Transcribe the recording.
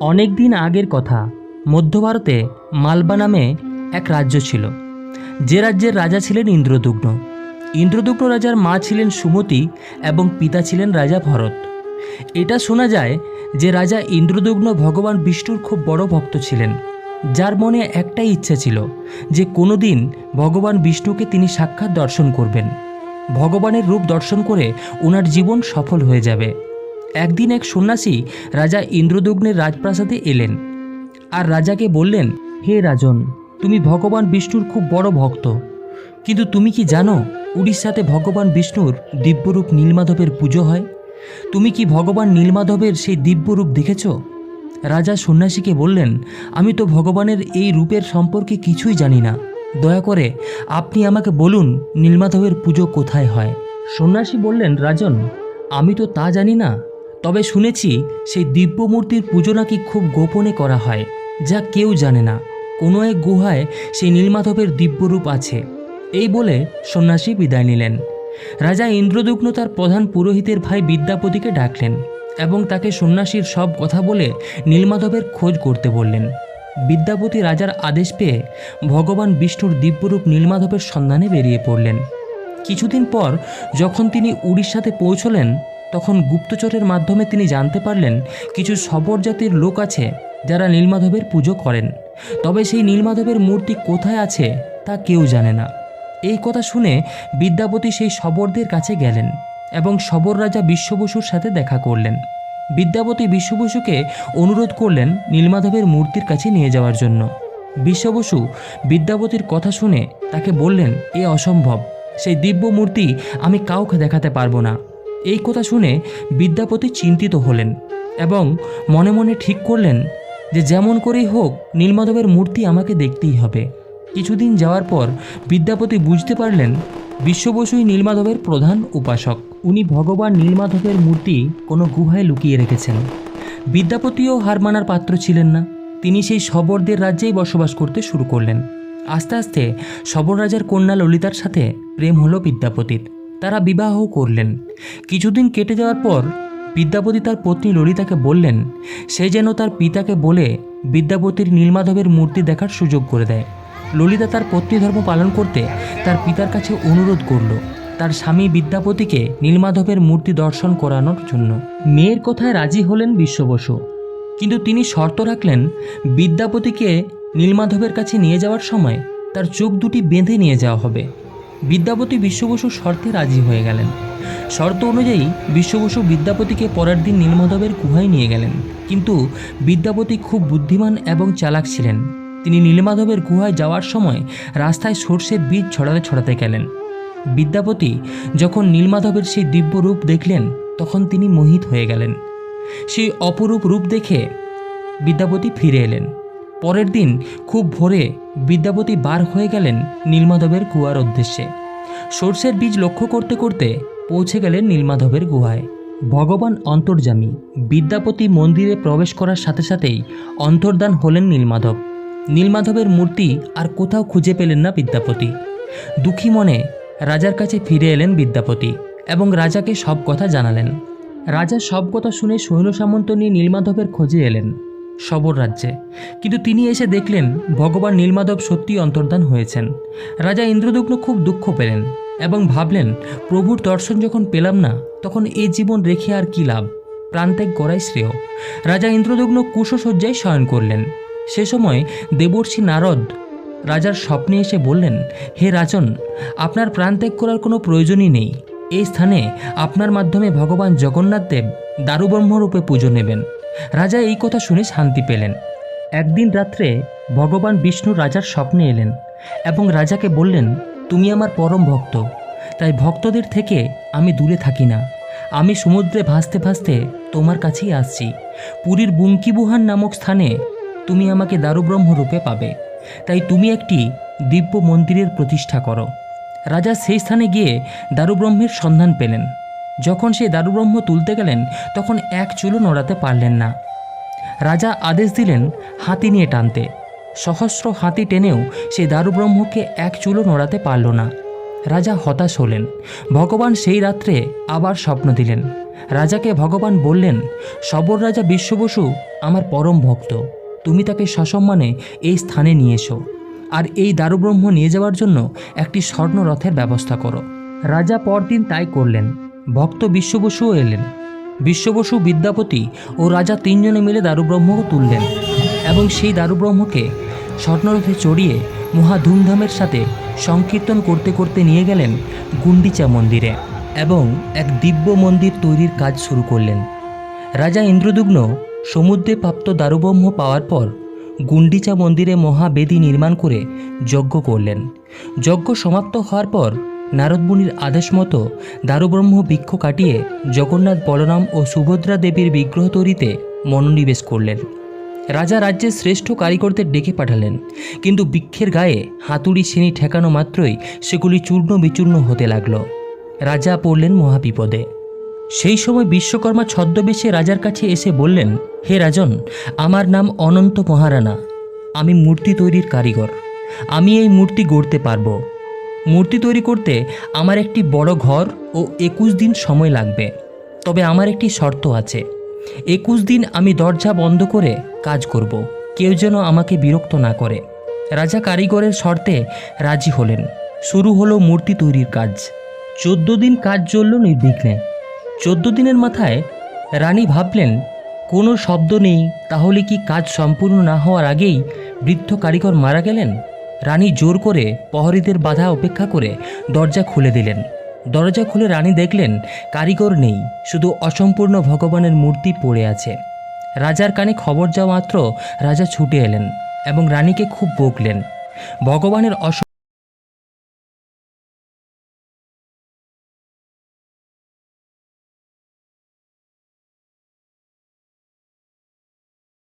অনেক দিন আগের কথা। মধ্য ভারতে মালবা নামে এক রাজ্য ছিল। যে রাজ্যের রাজা ছিলেন ইন্দ্রদুগ্ন। ইন্দ্রদুগ্ন রাজার মা ছিলেন সুমতি এবং পিতা ছিলেন রাজা ভরত। এটা শোনা যায় যে রাজা ইন্দ্রদুগ্ন ভগবান বিষ্ণুর খুব বড় ভক্ত ছিলেন। যার মনে একটাই ইচ্ছা ছিল যে কোনো দিন ভগবান বিষ্ণুকে তিনি সাক্ষাৎ দর্শন করবেন। ভগবানের রূপ দর্শন করে ওনার জীবন সফল হয়ে যাবে। একদিন এক সন্ন্যাসী রাজা ইন্দ্রদুগ্নের রাজপ্রাসাদে এলেন। আর রাজাকে বললেন, হে রাজন, তুমি ভগবান বিষ্ণুর খুব বড় ভক্ত। কিন্তু তুমি কি জানো, উড়িষ্যাতে ভগবান বিষ্ণুর দিব্যরূপ নীলমাধবের পুজো হয়? তুমি কি ভগবান নীলমাধবের সেই দিব্যরূপ দেখেছ? রাজা সন্ন্যাসীকে বললেন, আমি তো ভগবানের এই রূপের সম্পর্কে কিছুই জানি না। দয়া করে আপনি আমাকে বলুন, নীলমাধবের পুজো কোথায় হয়? সন্ন্যাসী বললেন, রাজন, আমি তো তা জানি না তবে শুনেছি সেই দিব্যমূর্তির পুজো নাকি খুব গোপনে করা হয়, যা কেউ জানে না। কোনো এক গুহায় সেই নীলমাধবের দিব্যরূপ আছে। এই বলে সন্ন্যাসী বিদায় নিলেন। রাজা ইন্দ্রদুগ্ন তার প্রধান পুরোহিতের ভাই বিদ্যাপতিকে ডাকলেন এবং তাকে সন্ন্যাসীর সব কথা বলে নীলমাধবের খোঁজ করতে বললেন। বিদ্যাপতি রাজার আদেশ পেয়ে ভগবান বিষ্ণুর দিব্যরূপ নীলমাধবের সন্ধানে বেরিয়ে পড়লেন। কিছুদিন পর যখন তিনি উড়িষ্যাতে পৌঁছলেন তখন গুপ্তচরের মাধ্যমে তিনি জানতে পারলেন কিছু সবর জাতির লোক আছে যারা নীলমাধবের পুজো করেন। তবে সেই নীলমাধবের মূর্তি কোথায় আছে তা কেউ জানে না। এই কথা শুনে বিদ্যাপতি সেই শবরদের কাছে গেলেন এবং শবর রাজা বিশ্ববসুর সাথে দেখা করলেন। বিদ্যাপতি বিশ্ববসুকে অনুরোধ করলেন নীলমাধবের মূর্তির কাছে নিয়ে যাওয়ার জন্য। বিশ্ববসু বিদ্যাপতির কথা শুনে তাকে বললেন, এ অসম্ভব। সেই দিব্য মূর্তি আমি কাউকে দেখাতে পারব না। এই কথা শুনে বিদ্যাপতি চিন্তিত হলেন এবং মনে মনে ঠিক করলেন যে যেমন করেই হোক নীলমাধবের মূর্তি আমাকে দেখতেই হবে। কিছুদিন যাওয়ার পর বিদ্যাপতি বুঝতে পারলেন বিশ্ববসুই নীলমাধবের প্রধান উপাসক। উনি ভগবান নীলমাধবের মূর্তি কোনো গুহায় লুকিয়ে রেখেছেন। বিদ্যাপতিও হার মানার পাত্র ছিলেন না। তিনি সেই শবরদের রাজ্যেই বসবাস করতে শুরু করলেন। আস্তে আস্তে শবর রাজার কন্যা ললিতার সাথে প্রেম হলো বিদ্যাপতির। তারা বিবাহ করলেন। কিছুদিন কেটে যাওয়ার পর বিদ্যাপতি তার পত্নী ললিতাকে বললেন, সে যেন তার পিতাকে বলে বিদ্যাপতির নীলমাধবের মূর্তি দেখার সুযোগ করে দেয়। ললিতা তার পত্নী ধর্ম পালন করতে তার পিতার কাছে অনুরোধ করল, তার স্বামী বিদ্যাপতিকে নীলমাধবের মূর্তি দর্শন করানোর জন্য। মেয়ের কথায় রাজি হলেন বিশ্ববসু, কিন্তু তিনি শর্ত রাখলেন, বিদ্যাপতিকে নীলমাধবের কাছে নিয়ে যাওয়ার সময় তার চোখ দুটি বেঁধে নিয়ে যাওয়া হবে। বিদ্যাপতি বিশ্ববসু শর্তে রাজি হয়ে গেলেন। শর্ত অনুযায়ী বিশ্ববসু বিদ্যাপতিকে পরের দিন নীলমাধবের গুহায় নিয়ে গেলেন। কিন্তু বিদ্যাপতি খুব বুদ্ধিমান এবং চালাক ছিলেন। তিনি নীলমাধবের গুহায় যাওয়ার সময় রাস্তায় সর্ষের বীজ ছড়াতে ছড়াতে গেলেন। বিদ্যাপতি যখন নীলমাধবের সেই দিব্য রূপ দেখলেন, তখন তিনি মোহিত হয়ে গেলেন। সেই অপরূপ রূপ দেখে বিদ্যাপতি ফিরে এলেন। পরের দিন খুব ভোরে বিদ্যাপতি বার হয়ে গেলেন নীলমাধবের কুয়ার উদ্দেশ্যে। সর্ষের বীজ লক্ষ্য করতে করতে পৌঁছে গেলেন নীলমাধবের গুহায়। ভগবান অন্তর্যামী বিদ্যাপতি মন্দিরে প্রবেশ করার সাথে সাথেই অন্তর্দান হলেন নীলমাধব। নীলমাধবের মূর্তি আর কোথাও খুঁজে পেলেন না বিদ্যাপতি। দুঃখী মনে রাজার কাছে ফিরে এলেন বিদ্যাপতি এবং রাজাকে সব কথা জানালেন। রাজা সব কথা শুনে সৈন্য সামন্ত নিয়ে নীলমাধবের খোঁজে এলেন। সবর রাজ্যে। কিন্তু তিনি এসে দেখলেন ভগবান নীলমাধব সত্যি অন্তর্ধান হয়েছেন। রাজা ইন্দ্রদুগ্ন খুব দুঃখ পেলেন এবং ভাবলেন, প্রভুর দর্শন যখন পেলাম না, তখন এ জীবন রেখে আর কি লাভ? প্রান্ত্যাগ করাই শ্রেয়। রাজা ইন্দ্রদুগ্ন কুশশয্যায় শয়ন করলেন। সে সময় দেবর্ষি নারদ রাজার স্বপ্নে এসে বললেন, হে রাজন, আপনার প্রাণত্যাগ করার কোনো প্রয়োজনই নেই। এই স্থানে আপনার মাধ্যমে ভগবান জগন্নাথ দেব দারুব্রহ্মরূপে পুজো নেবেন। রাজা এই কথা শুনে শান্তি পেলেন। একদিন রাত্রে ভগবান বিষ্ণু রাজার স্বপ্নে এলেন এবং রাজাকে বললেন, তুমি আমার পরম ভক্ত। তাই ভক্তদের থেকে আমি দূরে থাকি না। আমি সমুদ্রে ভাসতে ভাসতে তোমার কাছেই আসছি। পুরীর বুঙ্কিবুহান নামক স্থানে তুমি আমাকে দারুব্রহ্ম রূপে পাবে। তাই তুমি একটি দিব্য মন্দিরের প্রতিষ্ঠা করো। রাজা সেই স্থানে গিয়ে দারুব্রহ্মের সন্ধান পেলেন। যখন সেই দারুব্রহ্ম তুলতে গেলেন, তখন এক চুলো নড়াতে পারলেন না। রাজা আদেশ দিলেন হাতি নিয়ে টানতে। সহস্র হাতি টেনেও সেই দারুব্রহ্মকে এক চুলো নড়াতে পারল না। রাজা হতাশ হলেন। ভগবান সেই রাত্রে আবার স্বপ্ন দিলেন। রাজাকে ভগবান বললেন, সবর রাজা বিশ্ববসু, আমার পরম ভক্ত। তুমি তাকে সসম্মানে এই স্থানে নিয়ে এসো। আর এই দারুব্রহ্ম নিয়ে যাওয়ার জন্য একটি স্বর্ণরথের ব্যবস্থা করো। রাজা পরদিন তাই করলেন। ভক্ত বিশ্ববসুও এলেন। বিশ্ববসু বিদ্যাপতি ও রাজা তিনজনে মিলে দারুব্রহ্মকে তুললেন এবং সেই দারুব্রহ্মকে স্বর্ণরথে চড়িয়ে মহা ধুমধামের সাথে সংকীর্তন করতে করতে নিয়ে গেলেন গুন্ডিচা মন্দিরে এবং এক দিব্য মন্দির তৈরির কাজ শুরু করলেন। রাজা ইন্দ্রদুগ্ন সমুদ্রে প্রাপ্ত দারুব্রহ্ম পাওয়ার পর গুন্ডিচা মন্দিরে মহাবেদী নির্মাণ করে যজ্ঞ করলেন। যজ্ঞ সমাপ্ত হওয়ার পর নারদমুনির আদেশ মতো দারুব্রহ্ম বৃক্ষ কাটিয়ে জগন্নাথ বলরাম ও সুভদ্রা দেবীর বিগ্রহ তৈরিতে মনোনিবেশ করলেন। রাজা রাজ্যের শ্রেষ্ঠ কারিগরদের ডেকে পাঠালেন, কিন্তু বৃক্ষের গায়ে হাতুড়ি শ্রেণি ঠেকানো মাত্রই সেগুলি চূর্ণ বিচূর্ণ হতে লাগল। রাজা পড়লেন মহাবিপদে। সেই সময় বিশ্বকর্মা ছদ্মবেশে রাজার কাছে এসে বললেন, হে রাজন, আমার নাম অনন্ত মহারানা। আমি মূর্তি তৈরির কারিগর। আমি এই মূর্তি গড়তে পারব। মূর্তি তৈরি করতে আমার একটি বড় ঘর ও একুশ দিন সময় লাগবে। তবে আমার একটি শর্ত আছে। একুশ দিন আমি দরজা বন্ধ করে কাজ করব। কেউ যেন আমাকে বিরক্ত না করে। রাজা কারিগরের শর্তে রাজি হলেন। শুরু হলো মূর্তি তৈরির কাজ। চোদ্দ দিন কাজ চলল নির্বিঘ্নে। চোদ্দ দিনের মাথায় রানী ভাবলেন, কোনো শব্দ নেই, তাহলে কি কাজ সম্পূর্ণ না হওয়ার আগেই বৃদ্ধ কারিগর মারা গেলেন? রানী জোর করে প্রহরীদের বাধা উপেক্ষা করে দরজা খুলে দিলেন। দরজা খুলে রানী দেখলেন কারিগর নেই, শুধু অসম্পূর্ণ ভগবানের মূর্তি পড়ে আছে। রাজার কানে খবর যাওয়া মাত্র রাজা ছুটে এলেন এবং রানীকে খুব বকলেন। ভগবানের অস